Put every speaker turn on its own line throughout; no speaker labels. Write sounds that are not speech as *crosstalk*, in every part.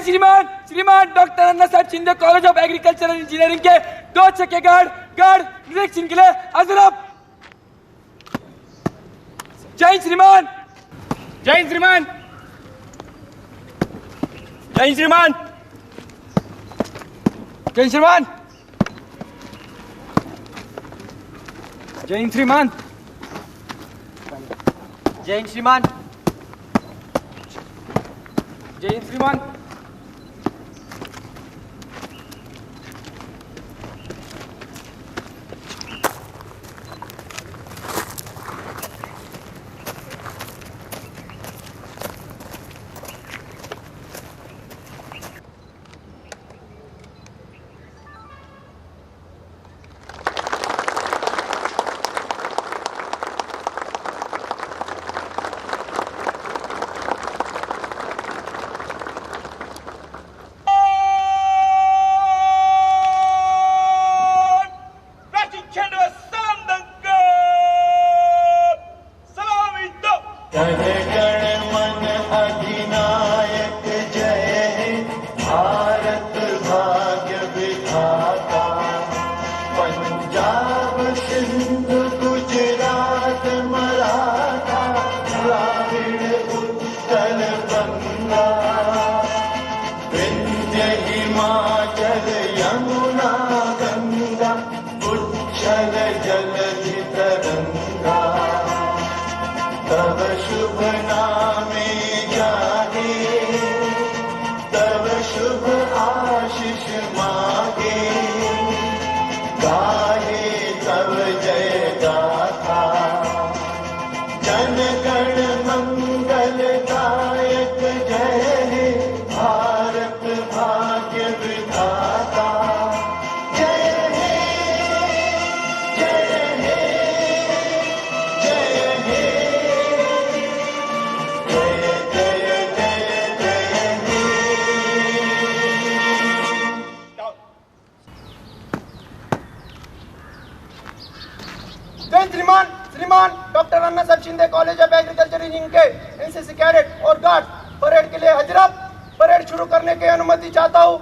Shriman doctor Anna Saheb Shinde college of agricultural engineering के दो चक्के guard guard निरीक्षण के लिए हाजिर आप जय हिंद श्रीमान जय हिंद श्रीमान जय हिंद श्रीमान जय हिंद श्रीमान जय हिंद श्रीमान जय हिंद श्रीमान जय हिंद श्रीमान
एग्रीकल्चर इंजीनियरिंग के एनसीसी कैडेट और गार्ड परेड के लिए हजरत परेड शुरू करने की अनुमति चाहता हूँ।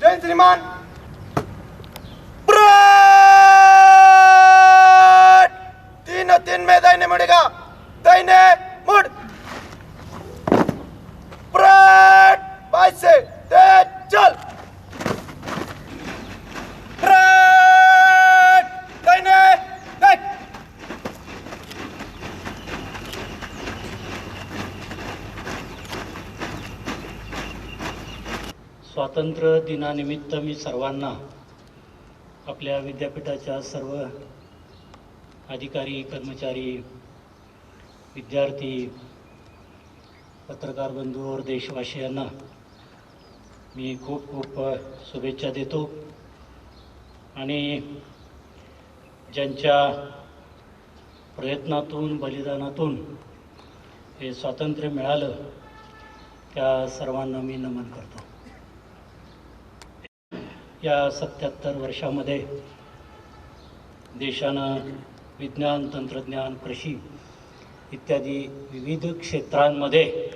जय श्रीमान परेड! तीनों तीन में दाहिने मुड़ेगा दाहिने मुड़ परेड बाईस से तेज चल परेड! दाहिने देख
स्वातंत्र्य दिनानिमित्त मी सर्वांना आपल्या विद्यापीठाच्या सर्व अधिकारी कर्मचारी विद्यार्थी पत्रकार बंधू और देशवासियांना मी खूप खूप शुभेच्छा देतो. आणि ज्यांच्या प्रयत्नातून बलिदानातून हे स्वातंत्र्य मिळालं त्या सर्वांना मी नमन करतो. या सत्याहत्तर वर्षामध्ये देशानं विज्ञान तंत्रज्ञान कृषी इत्यादी विविध क्षेत्रांमध्ये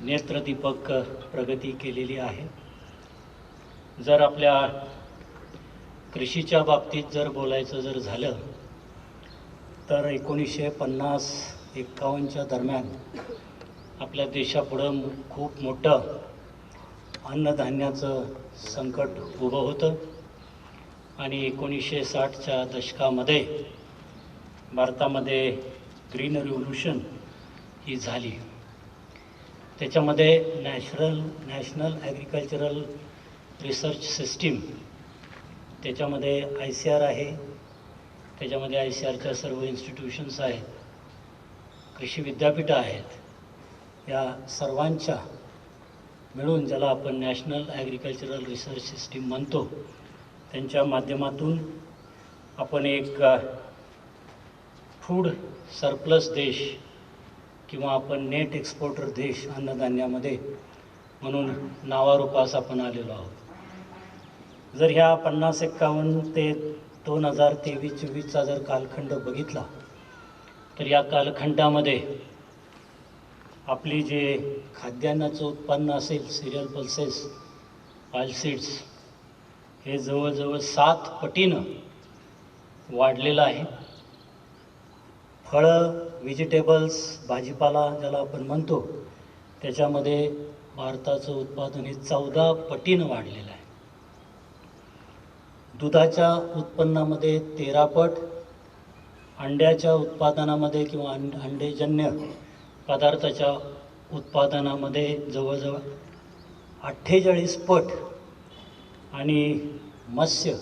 नेत्रदीपक प्रगती केलेली आहे. जर आपल्या कृषीच्या बाबतीत जर बोलायचं जर झालं तर एकोणीसशे पन्नास एक्कावन्नच्या दरम्यान आपल्या देशापुढं खूप मोठं अन्नधान्याचं संकट उभं होतं. आणि एकोणीसशे साठच्या दशकामध्ये भारतामध्ये ग्रीन रिव्होल्युशन ही झाली. त्याच्यामध्ये national national agricultural research system त्याच्यामध्ये आय सी आर आहे त्याच्यामध्ये आय सी आरच्या सर्व इन्स्टिट्यूशन्स आहेत कृषी विद्यापीठं आहेत या सर्वांच्या मिळून ज्याला आपण नॅशनल ॲग्रिकल्चरल रिसर्च सिस्टीम म्हणतो त्यांच्या माध्यमातून आपण एक फूड सरप्लस देश किंवा आपण नेट एक्सपोर्टर देश अन्नधान्यामध्ये म्हणून नावारूपास आपण आलेलो आहोत. जर ह्या पन्नास एक्कावन्न ते दोन हजार तेवीस चोवीसचा जर कालखंड बघितला तर या कालखंडामध्ये आपली जे खाद्यान्नाचं उत्पन्न असेल सिरियल पल्सेस ऑइलसीड्स हे जवळजवळ सात पटीनं वाढलेलं आहे. फळं व्हेजिटेबल्स भाजीपाला ज्याला आपण म्हणतो त्याच्यामध्ये भारताचं उत्पादन हे चौदा पटीनं वाढलेलं आहे. दुधाच्या उत्पन्नामध्ये तेरा पट अंड्याच्या उत्पादनामध्ये किंवा अंड अंडेजन्य पदार्थाच्या उत्पादनामध्ये जवळजवळ अठ्ठेचाळीस पट आणि मत्स्य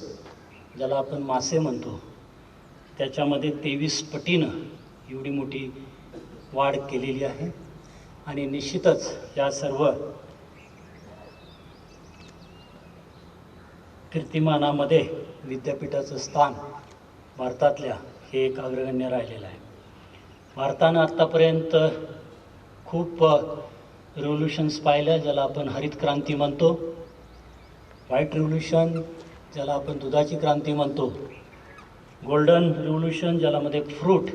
ज्याला आपण मासे म्हणतो त्याच्यामध्ये तेवीस पटीनं एवढी मोठी वाढ केलेली आहे. आणि निश्चितच या सर्व कीर्तिमानामध्ये विद्यापीठाचं स्थान भारतातल्या हे एक अग्रगण्य राहिलेलं आहे. भारतानं आत्तापर्यंत खूप रेव्होल्युशन्स पाहिल्या ज्याला आपण हरित क्रांती म्हणतो. व्हाईट रेव्होल्युशन ज्याला आपण दुधाची क्रांती म्हणतो. गोल्डन रेव्होल्युशन ज्यालामध्ये फ्रूट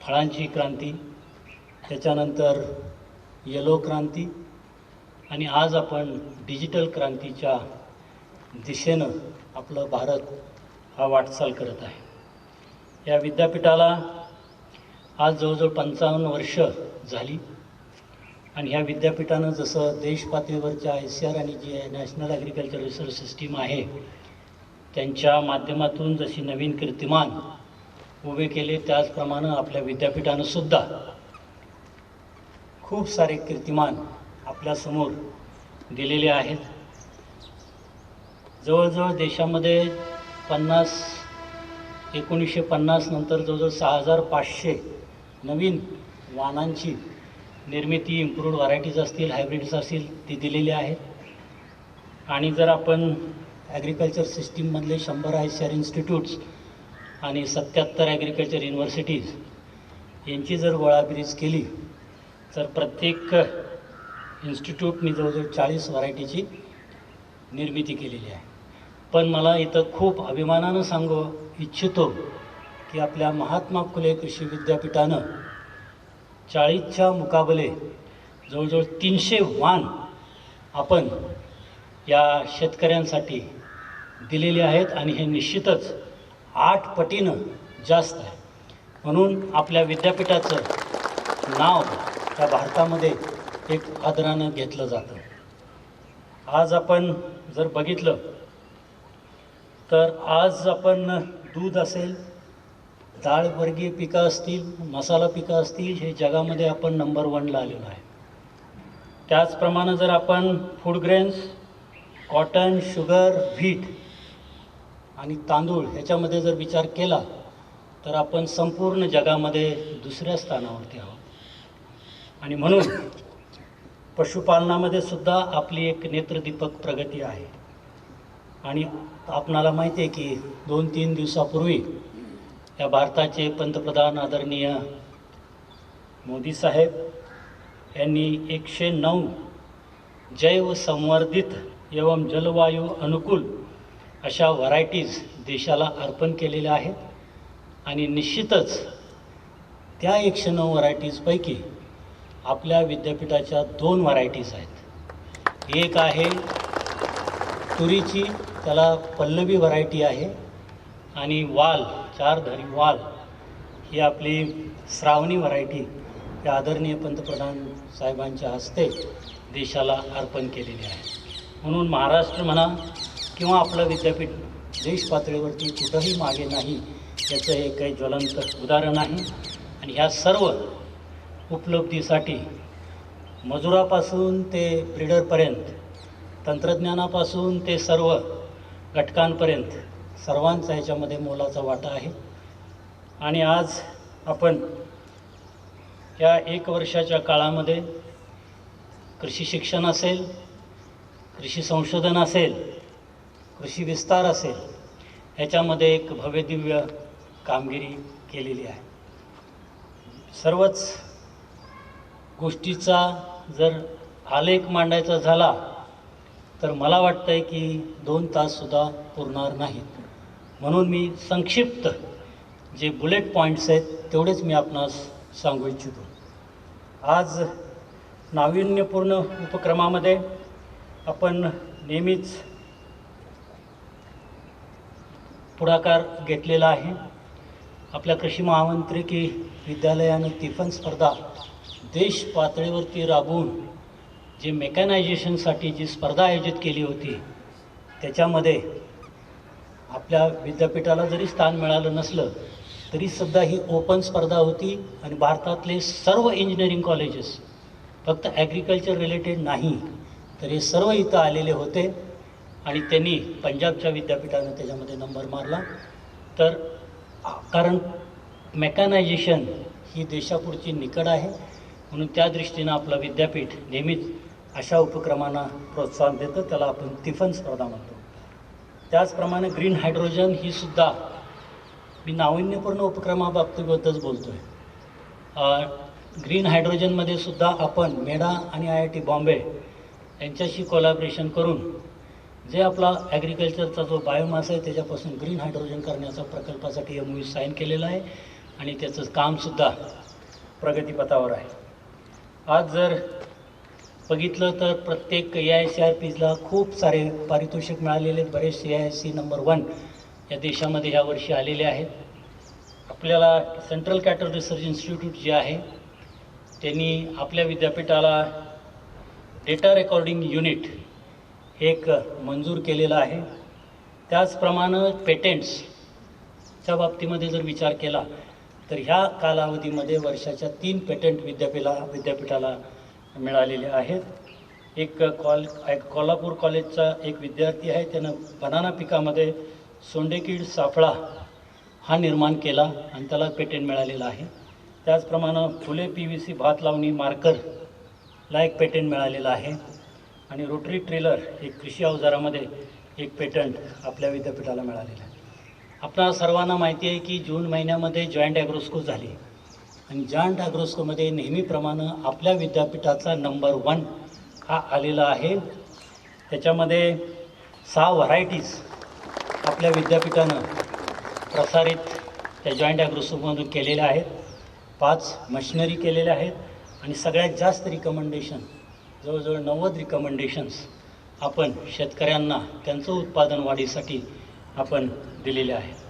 फळांची क्रांती त्याच्यानंतर येलो क्रांती आणि आज आपण डिजिटल क्रांतीच्या दिशेनं आपलं भारत हा वाटचाल करत आहे. या विद्यापीठाला आज जवळजवळ पंचावन्न वर्ष झाली. आणि ह्या विद्यापीठानं जसं देश पातळीवरच्या आय सी आर आणि जी नॅशनल ॲग्रिकल्चर रिसर्च सिस्टीम आहे त्यांच्या माध्यमातून जशी नवीन कीर्तिमान उभे केले त्याचप्रमाणे आपल्या विद्यापीठानं सुद्धा खूप सारे कीर्तिमान आपल्यासमोर दिलेले आहेत. जवळजवळ देशामध्ये पन्नास एकोणीसशे पन्नास नंतर जवळजवळ सहा हजार पाचशे नवीन वाहनांची निर्मिती इम्प्रूव्ड व्हरायटीज असतील हायब्रिड्स असतील ती दिलेली आहेत. आणि जर आपण ॲग्रिकल्चर सिस्टीममधले शंभर आय इन्स्टिट्यूट्स आणि सत्याहत्तर ॲग्रिकल्चर युनिव्हर्सिटीज यांची जर गोळाबिरीज केली तर प्रत्येक इन्स्टिट्यूटनी जवळजवळ चाळीस व्हरायटीची निर्मिती केलेली आहे. पण मला इथं खूप अभिमानानं सांगू इच्छितो की आपल्या महात्मा फुले कृषी विद्यापीठानं चाळीसच्या मुकाबले जवळजवळ तीनशे वाण आपण या शेतकऱ्यांसाठी दिलेले आहेत आणि हे निश्चितच आठ पटीनं जास्त आहे. म्हणून आपल्या विद्यापीठाचं नाव त्या भारतामध्ये एक आदरानं घेतलं जातं. आज आपण जर बघितलं तर आज आपण दूध असेल डाळवर्गीय पिकं असतील मसाला पिकं असतील हे जगामध्ये आपण नंबर वनला आलेलो आहे. त्याचप्रमाणे जर आपण food grains cotton sugar wheat आणि तांदूळ ह्याच्यामध्ये जर विचार केला तर आपण संपूर्ण जगामध्ये दुसऱ्या स्थानावरती आहोत. आणि म्हणून पशुपालनामध्ये सुद्धा आपली एक नेत्रदीपक प्रगती आहे. आणि आपणाला माहिती आहे की दोन तीन दिवसापूर्वी या भारताचे पंतप्रधान आदरणीय मोदी साहेब यांनी एकशे नऊ जैव संवर्धित एवं जलवायू अनुकूल अशा व्हरायटीज देशाला अर्पण केलेल्या आहेत. आणि निश्चितच त्या एकशे नऊ व्हरायटीजपैकी आपल्या विद्यापीठाच्या दोन व्हरायटीज आहेत. एक आहे तुरीची त्याला पल्लवी व्हरायटी आहे. आणि वाल चारधारी वाल ही आपली श्रावणी व्हरायटी या आदरणीय पंतप्रधान साहेबांच्या हस्ते देशाला अर्पण केलेली आहे. म्हणून महाराष्ट्र म्हणा किंवा आपलं विद्यापीठ देश पातळीवरती कुठंही मागे नाही याचं हे काही ज्वलंत उदाहरण आहे. आणि ह्या सर्व उपलब्धीसाठी मजुरापासून ते ब्रिडरपर्यंत तंत्रज्ञानापासून ते सर्व घटकांपर्यंत सर्वांचा ह्याच्यामध्ये मोलाचा वाटा आहे. आणि आज आपण या एक वर्षाच्या काळामध्ये कृषी शिक्षण असेल कृषी संशोधन असेल कृषी विस्तार असेल ह्याच्यामध्ये एक भव्यदिव्य कामगिरी केलेली आहे. सर्वच गोष्टीचा जर आलेख मांडायचा झाला तर मला वाटतं आहे की दोन ताससुद्धा पुरणार नाहीत. म्हणून मी संक्षिप्त जे बुलेट पॉईंट्स आहेत तेवढेच मी आपणास सांगू इच्छितो. आज नाविन्यपूर्ण उपक्रमामध्ये आपण नेहमीच पुढाकार घेतलेला आहे. आपल्या कृषी महामंत्रिकी विद्यालयानं तिफन स्पर्धा देश पातळीवरती राबवून जे मेकॅनायझेशनसाठी जी स्पर्धा आयोजित केली होती त्याच्यामध्ये आपल्या विद्यापीठाला जरी स्थान मिळालं नसलं तरीसुद्धा ही ओपन स्पर्धा होती आणि भारतातले सर्व इंजिनिअरिंग कॉलेजेस फक्त ॲग्रिकल्चर रिलेटेड नाही तर हे सर्व इथं आलेले होते. आणि त्यांनी पंजाबच्या विद्यापीठानं त्याच्यामध्ये नंबर मारला. तर कारण मेकॅनायझेशन ही देशापुढची निकड आहे म्हणून त्या दृष्टीनं आपलं विद्यापीठ नेहमीच अशा उपक्रमांना प्रोत्साहन देतं. त्याला आपण तिफन स्पर्धा म्हणतो. त्याचप्रमाणे ग्रीन हायड्रोजन ही सुद्धा मी नाविन्यपूर्ण उपक्रमाबाबतीबद्दलच बोलतो आहे ग्रीन हायड्रोजनमध्ये सुद्धा आपण मेडा आणि आय आय टी बॉम्बे यांच्याशी कोलॅबरेशन करून जे आपला ॲग्रिकल्चरचा जो बायोमास आहे त्याच्यापासून ग्रीन हायड्रोजन करण्याचा प्रकल्पासाठी एम यू साईन केलेला आहे आणि त्याचं कामसुद्धा प्रगतीपथावर आहे. आज जर बघितलं तर प्रत्येक ए आय सी आर पीजला खूप सारे पारितोषिक मिळालेले बरेच A I C number one या देशामध्ये यावर्षी आलेले आहेत. आपल्याला सेंट्रल कॅटर रिसर्च इन्स्टिट्यूट जे आहे त्यांनी आपल्या विद्यापीठाला डेटा रेकॉर्डिंग युनिट एक मंजूर केलेलं आहे. त्याचप्रमाणे पेटेंट्सच्या बाबतीमध्ये जर विचार केला तर ह्या कालावधीमध्ये वर्षाच्या तीन पेटंट विद्यापीठा विद्यापीठाला मिळालेले आहेत. एक कॉल एक कोल्हापूर कॉलेजचा एक विद्यार्थी आहे त्यानं बनाना पिकामध्ये सोंडेकीड सापळा हा निर्माण केला आणि त्याला पेटेंट मिळालेलं आहे. त्याचप्रमाणे फुले पी व्ही सी भात लावणी मार्करला एक पेटेंट मिळालेलं आहे. आणि रोटरी ट्रेलर एक कृषी अवजारामध्ये एक पेटंट आपल्या विद्यापीठाला मिळालेलं आहे. आपणा सर्वांना माहिती आहे की जून महिन्यामध्ये जॉईंट ॲग्रोस्को झाली. आणि जॉईंट ॲग्रोस्कोमध्ये नेहमीप्रमाणे आपल्या विद्यापीठाचा नंबर वन हा आलेला आहे. त्याच्यामध्ये सहा व्हरायटीज आपल्या विद्यापीठानं प्रसारित त्या जॉईंट ॲग्रोसोमधून केलेल्या आहेत. पाच मशिनरी केलेल्या आहेत आणि सगळ्यात जास्त रिकमेंडेशन जवळजवळ नव्वद रिकमेंडेशन्स आपण शेतकऱ्यांना त्यांचं उत्पादन वाढीसाठी आपण दिलेले आहेत.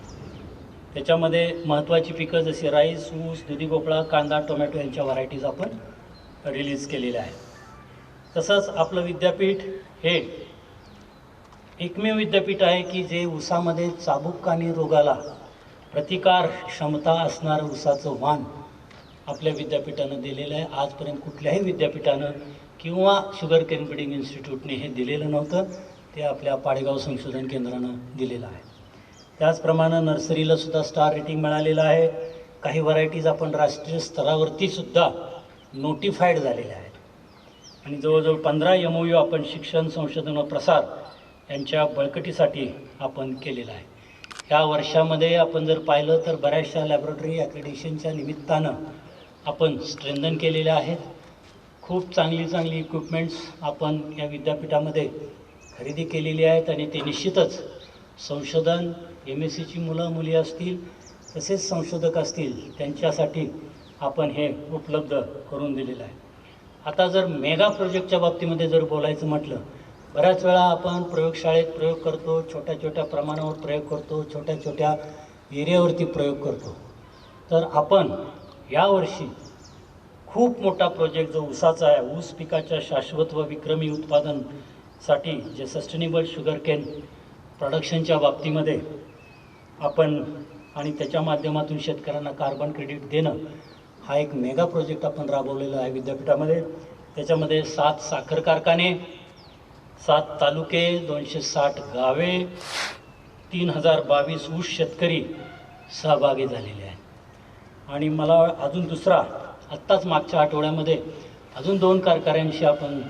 त्याच्यामध्ये महत्त्वाची पिकं जशी राईस ऊस दुधी भोपळा कांदा टोमॅटो यांच्या व्हरायटीज आपण रिलीज केलेल्या आहेत. तसंच आपलं विद्यापीठ हे एकमेव विद्यापीठ आहे की जे ऊसामध्ये चाबुक आणि रोगाला प्रतिकार क्षमता असणारं ऊसाचं वाण आपल्या विद्यापीठानं दिलेलं आहे. आजपर्यंत कुठल्याही विद्यापीठानं किंवा शुगर केन ब्रिडिंग इन्स्टिट्यूटने हे दिलेलं नव्हतं. ते आपल्या पाडेगाव संशोधन केंद्रानं दिलेलं आहे. त्याचप्रमाणे नर्सरीला सुद्धा स्टार रेटिंग मिळालेलं आहे. काही व्हरायटीज आपण राष्ट्रीय स्तरावरती सुद्धा नोटिफाईड झालेल्या आहेत. आणि जवळजवळ पंधरा एम ओ यू आपण शिक्षण संशोधन व प्रसार यांच्या बळकटीसाठी आपण केलेला आहे. या वर्षामध्ये आपण जर पाहिलं तर बऱ्याचशा लॅबोरेटरी ॲक्रेडिशनच्या निमित्तानं आपण स्ट्रेंथन केलेल्या आहेत. खूप चांगली चांगली इक्विपमेंट्स आपण या विद्यापीठामध्ये खरेदी केलेली आहेत आणि ते निश्चितच संशोधन एम एस सीची मुलं मुली असतील तसेच संशोधक असतील त्यांच्यासाठी आपण हे उपलब्ध करून दिलेलं आहे. आता जर मेगा प्रोजेक्टच्या बाबतीमध्ये जर बोलायचं म्हटलं बऱ्याच वेळा आपण प्रयोगशाळेत प्रयोग करतो छोट्या छोट्या प्रमाणावर प्रयोग करतो छोट्या छोट्या एरियावरती प्रयोग करतो. तर आपण यावर्षी खूप मोठा प्रोजेक्ट जो ऊसाचा आहे ऊस पिकाच्या शाश्वत व विक्रमी उत्पादनसाठी जे सस्टेनेबल शुगर केन प्रोडक्शनच्या बाबतीमध्ये आपण आणि त्याच्या माध्यमातून शेतकऱ्यांना कार्बन क्रेडिट देणं हा एक मेगा प्रोजेक्ट आपण राबवलेला आहे विद्यापीठामध्ये. त्याच्यामध्ये सात साखर कारखाने सात तालुके दोनशे साठ गावे तीन हजार बावीस ऊस शेतकरी सहभागी झालेले आहेत. आणि मला अजून दुसरा आत्ताच मागच्या आठवड्यामध्ये अजून दोन कारखान्यांशी आपण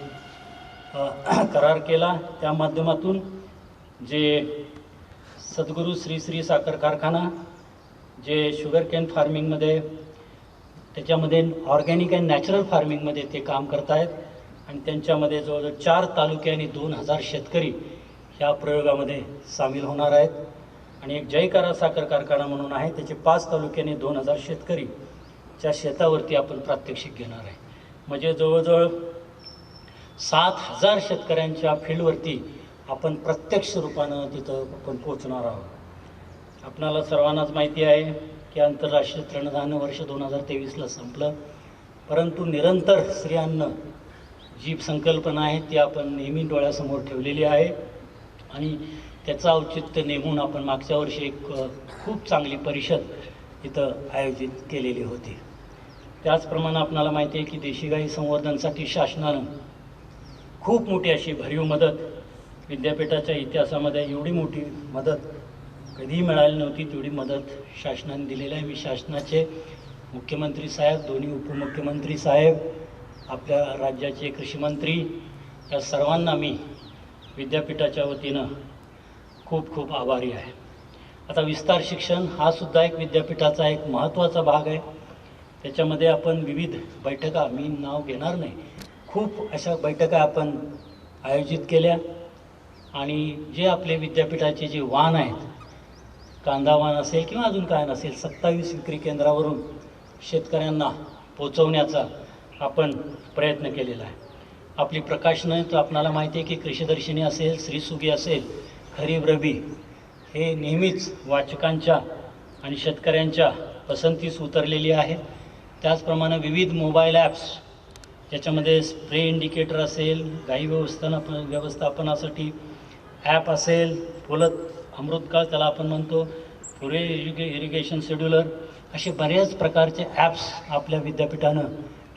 *clears throat* करार केला. त्या माध्यमातून जे सद्गुरू श्री श्री साखर कारखाना जे शुगर केन फार्मिंगमध्ये त्याच्यामध्ये ऑर्गॅनिक अँड नॅचरल फार्मिंगमध्ये ते काम करत आहेत. आणि त्यांच्यामध्ये जवळजवळ चार तालुके आणि दोन हजार शेतकरी ह्या प्रयोगामध्ये सामील होणार आहेत. आणि एक जयकारा साखर कारखाना म्हणून आहे त्याचे पाच तालुक्याने दोन हजार शेतकरी च्या शेतावरती आपण प्रात्यक्षिक घेणार आहे. म्हणजे जवळजवळ सात हजार शेतकऱ्यांच्या फील्डवरती आपण प्रत्यक्ष रूपानं तिथं आपण पोचणार आहोत. आपणाला सर्वांनाच माहिती आहे की आंतरराष्ट्रीय तृणधान्य वर्ष दोन हजार तेवीसला संपलं. परंतु निरंतर स्त्रियांना जी संकल्पना आहे ती आपण नेहमी डोळ्यासमोर ठेवलेली आहे. आणि त्याचं औचित्य नेमून आपण मागच्या वर्षी एक खूप चांगली परिषद इथं आयोजित केलेली होती. त्याचप्रमाणे आपणाला माहिती आहे की देशी गाई संवर्धनसाठी शासनानं खूप मोठी अशी भरीव मदत विद्यापीठाच्या इतिहासामध्ये एवढी मोठी मदत कधीही मिळाली नव्हती तेवढी मदत शासनाने दिलेली आहे. मी शासनाचे मुख्यमंत्री साहेब दोन्ही उपमुख्यमंत्री साहेब आपल्या राज्याचे कृषीमंत्री या सर्वांना मी विद्यापीठाच्या वतीनं खूप खूप आभारी आहे. आता विस्तार शिक्षण हा सुद्धा एक विद्यापीठाचा एक महत्त्वाचा भाग आहे. त्याच्यामध्ये आपण विविध बैठका मी नाव घेणार नाही खूप अशा बैठका आपण आयोजित केल्या. आणि जे आपले विद्यापीठाचे जे वाहन आहेत कांदा वाहन असेल किंवा अजून काय नसेल सत्तावीस विक्री केंद्रावरून शेतकऱ्यांना पोचवण्याचा आपण प्रयत्न केलेला आहे. आपली प्रकाशनं तर आपणाला माहिती आहे की कृषीदर्शिनी असेल श्रीसुगी असेल खरीब रबी हे नेहमीच वाचकांच्या आणि शेतकऱ्यांच्या पसंतीस उतरलेली आहे त्याचप्रमाणे विविध मोबाईल ॲप्स ज्याच्यामध्ये स्प्रे इंडिकेटर असेल गाई व्यवस्थापन व्यवस्थापनासाठी ॲप असेल फुलत अमृतकाळ त्याला आपण म्हणतो पुरे इरिगे इरिगेशन शेड्युलर असे बऱ्याच प्रकारचे ॲप्स आपल्या विद्यापीठानं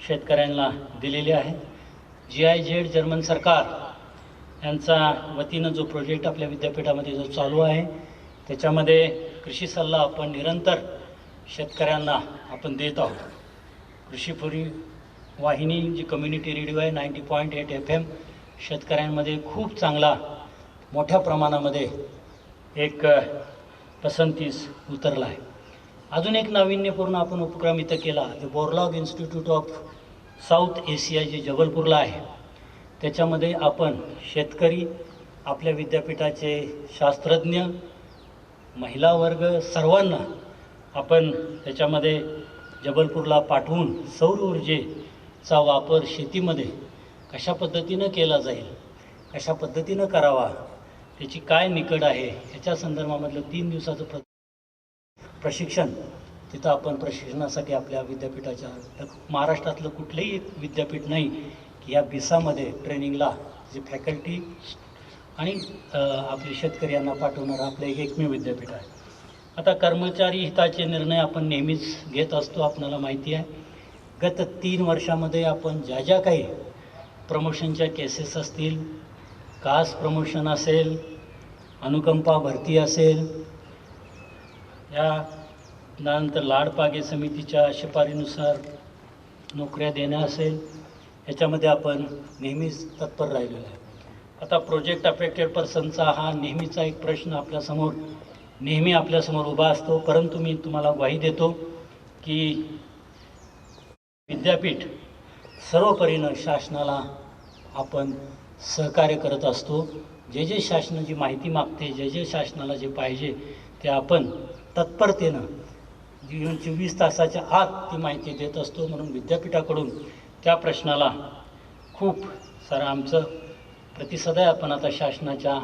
शेतकऱ्यांना दिलेले आहेत. जी आय जेड जर्मन सरकार यांचा वतीनं जो प्रोजेक्ट आपल्या विद्यापीठामध्ये जो चालू आहे त्याच्यामध्ये कृषी सल्ला आपण निरंतर शेतकऱ्यांना आपण देत आहोत. कृषीपुरी वाहिनी जी कम्युनिटी रेडिओ आहे ninety point eight F M शेतकऱ्यांमध्ये खूप चांगला मोठ्या प्रमाणामध्ये एक पसंतीस उतरला आहे अजून एक नाविन्यपूर्ण आपण उपक्रम इथं केला जो Borlaug institute of south Asia जे जबलपूरला आहे त्याच्यामध्ये आपण शेतकरी आपल्या विद्यापीठाचे शास्त्रज्ञ महिला वर्ग सर्वांना आपण त्याच्यामध्ये जबलपूरला पाठवून सौर ऊर्जेचा वापर शेतीमध्ये कशा पद्धतीनं केला जाईल कशा पद्धतीनं करावा त्याची काय निकड आहे ह्याच्या संदर्भामधलं तीन दिवसाचं प्र प्रशिक्षण. तिथं आपण प्रशिक्षणासाठी आपल्या विद्यापीठाच्या महाराष्ट्रातलं कुठलंही एक विद्यापीठ नाही की या बिसामध्ये ट्रेनिंगला जे फॅकल्टी आणि आपले शेतकरी यांना पाठवणारं आपलं एक एकमेव विद्यापीठ आहे. आता कर्मचारी हिताचे निर्णय आपण नेहमीच घेत असतो आपल्याला माहिती आहे. गत तीन वर्षामध्ये आपण ज्या ज्या काही प्रमोशनच्या केसेस असतील कास प्रमोशन असेल अनुकंपा भरती असेल या नंतर लाडपागे समितीच्या शिफारीनुसार नोकऱ्या देण्या असेल याच्यामध्ये आपण नेहमीच तत्पर राहिलेलो आहे. आता प्रोजेक्ट अफेक्टेड पर्सनचा हा नेहमीचा एक प्रश्न आपल्यासमोर नेहमी आपल्यासमोर उभा असतो. परंतु मी तुम्हाला ग्वाही देतो की विद्यापीठ सर्वपरीनं शासनाला आपण सहकार्य करत असतो. जे जे शासनाची माहिती मागते जे जे शासनाला जे पाहिजे ते आपण तत्परतेनं जीवन चोवीस तासाच्या आत ती माहिती देत असतो. म्हणून विद्यापीठाकडून त्या प्रश्नाला खूप सारं आमचं प्रतिसाद आहे. आपण आता शासनाच्या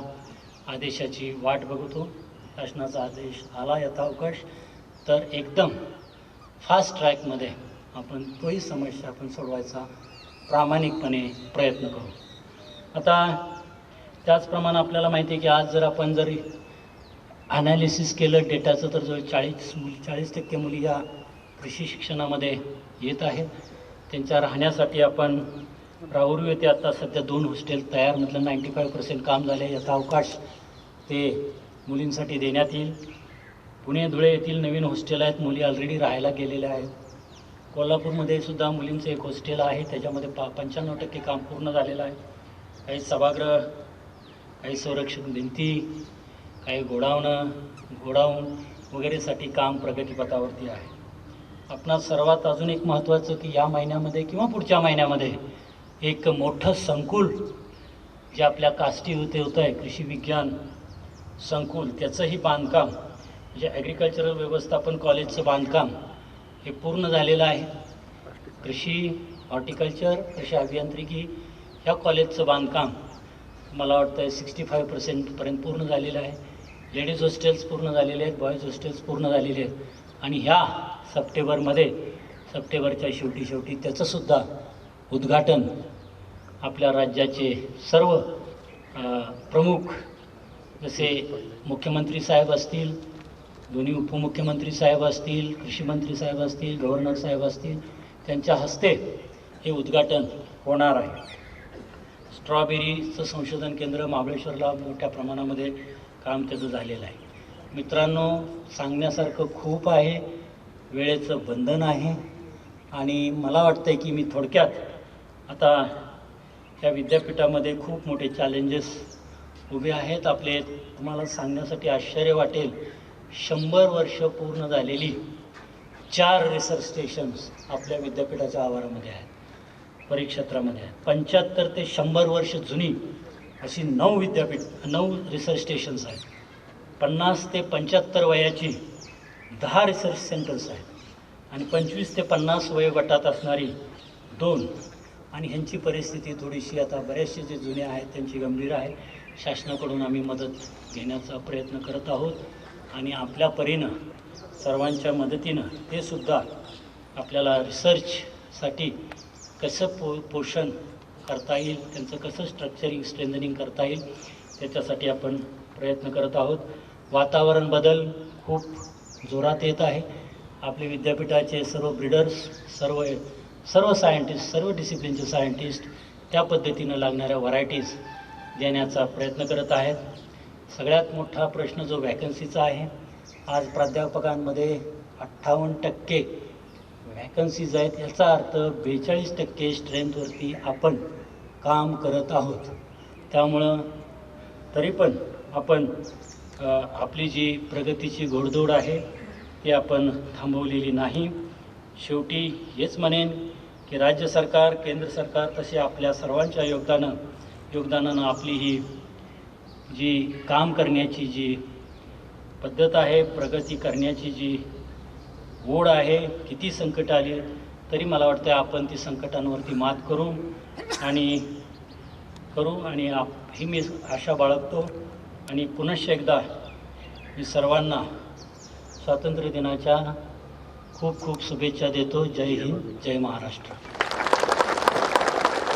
आदेशाची वाट बघतो. शासनाचा आदेश आला यथावकाश तर एकदम फास्ट ट्रॅकमध्ये आपण तोही समस्या आपण सोडवायचा प्रामाणिकपणे प्रयत्न करू. आता त्याचप्रमाणे आपल्याला माहिती आहे की आज जर आपण जरी ॲनालिसिस केलं डेटाचं तर जवळ चाळीस मुली चाळीस टक्के मुली या कृषी शिक्षणामध्ये येत आहेत. त्यांच्या राहण्यासाठी आपण राहुरू येथे आता सध्या दोन हॉस्टेल तयार म्हटलं नाईंटी फाईव्ह पर्सेंट काम झाले याचा अवकाश ते मुलींसाठी देण्यात येईल. पुणे धुळे येथील नवीन हॉस्टेल आहेत. मुली ऑलरेडी राहायला गेलेल्या आहेत. कोल्हापूरमध्ये सुद्धा मुलींचं एक हॉस्टेल आहे. त्याच्यामध्ये पा पंच्याण्णव टक्के काम पूर्ण झालेलं आहे. काही सभागृह काही संरक्षण भिंती काही गोडावणं गोडाऊन वगैरेसाठी काम प्रगतीपथावरती आहे. आपणा सर्वात अजून एक महत्त्वाचं की या महिन्यामध्ये किंवा पुढच्या महिन्यामध्ये एक मोठं संकुल जे आपल्या काष्टी होते होतं आहे कृषी विज्ञान संकुल त्याचंही बांधकाम म्हणजे ॲग्रिकल्चरल व्यवस्थापन कॉलेजचं बांधकाम हे पूर्ण झालेलं आहे. कृषी हॉर्टिकल्चर कृषी अभियांत्रिकी ह्या कॉलेजचं बांधकाम मला वाटतं सिक्स्टी फाईव्ह पर्सेंटपर्यंत पूर्ण झालेलं आहे. लेडीज हॉस्टेल्स पूर्ण झालेले आहेत बॉईज हॉस्टेल्स पूर्ण झालेले आहेत. आणि ह्या सप्टेंबरमध्ये सप्टेंबरच्या शेवटी शेवटी त्याचंसुद्धा उद्घाटन आपल्या राज्याचे सर्व प्रमुख जसे मुख्यमंत्री साहेब असतील दोन्ही उपमुख्यमंत्री साहेब असतील कृषी मंत्री साहेब असतील गव्हर्नर साहेब असतील त्यांच्या हस्ते हे उद्घाटन होणार आहे. स्ट्रॉबेरीचं संशोधन केंद्र महाबळेश्वरला मोठ्या प्रमाणामध्ये काम त्याचं झालेलं आहे. मित्रांनो सांगण्यासारखं खूप आहे. वेळेचं बंधन आहे. आणि मला वाटतं आहे की मी थोडक्यात आता या विद्यापीठामध्ये खूप मोठे चॅलेंजेस उभे आहेत. आपले तुम्हाला सांगण्यासाठी आश्चर्य वाटेल. शंभर वर्ष पूर्ण झालेली चार रिसर्च स्टेशन्स आपल्या विद्यापीठाच्या आवारामध्ये आहेत. परिक्षेत्रामध्ये आहेत पंच्याहत्तर ते शंभर वर्ष जुनी अशी नऊ विद्यापीठ नऊ रिसर्च स्टेशन्स आहेत. पन्नास ते पंच्याहत्तर वयाची दहा रिसर्च सेंटर्स आहेत. आणि पंचवीस ते पन्नास वयोगटात असणारी दोन. आणि ह्यांची परिस्थिती थोडीशी आता बरेचसे जे जुने आहेत त्यांची गंभीर आहे. शासनाकडून आम्ही मदत घेण्याचा प्रयत्न करत आहोत. आणि आपल्या परीनं सर्वांच्या मदतीनं ते सुद्धा आपल्याला रिसर्चसाठी कसं पो पोषण करता येईल त्यांचं कसं स्ट्रक्चरिंग स्ट्रेंथनिंग करता येईल त्याच्यासाठी आपण प्रयत्न करत आहोत. वातावरण बदल खूप जोरात येत आहे. आपले विद्यापीठाचे सर्व ब्रिडर्स सर्व सर्व सायंटिस्ट सर्व डिसिप्लिनचे सायंटिस्ट त्या पद्धतीनं लागणाऱ्या व्हरायटीज देण्याचा प्रयत्न करत आहेत. सगळ्यात मोठा प्रश्न जो वॅकन्सीचा आहे आज प्राध्यापकांमध्ये अठ्ठावन्न टक्के वॅकन्सीज आहेत याचा अर्थ बेचाळीस टक्के स्ट्रेंथवरती आपण काम करत आहोत. त्यामुळं तरी पण आपण आपली जी प्रगतीची घोडदौड आहे ती आपण थांबवलेली नाही. शेवटी हेच म्हणेन की राज्य सरकार केंद्र सरकार तसे आपल्या सर्वांच्या योगदानं योगदानानं आपली ही जी काम करण्याची जी पद्धत आहे प्रगती करण्याची जी ओढ आहे किती संकट आली तरी मला वाटतं आपण ती संकटांवरती मात करू आणि करू आणि आप ही मी आशा बाळगतो. आणि पुनश्च एकदा मी सर्वांना स्वातंत्र्य दिनाच्या खूप खूप शुभेच्छा देतो. जय हिंद जय महाराष्ट्र.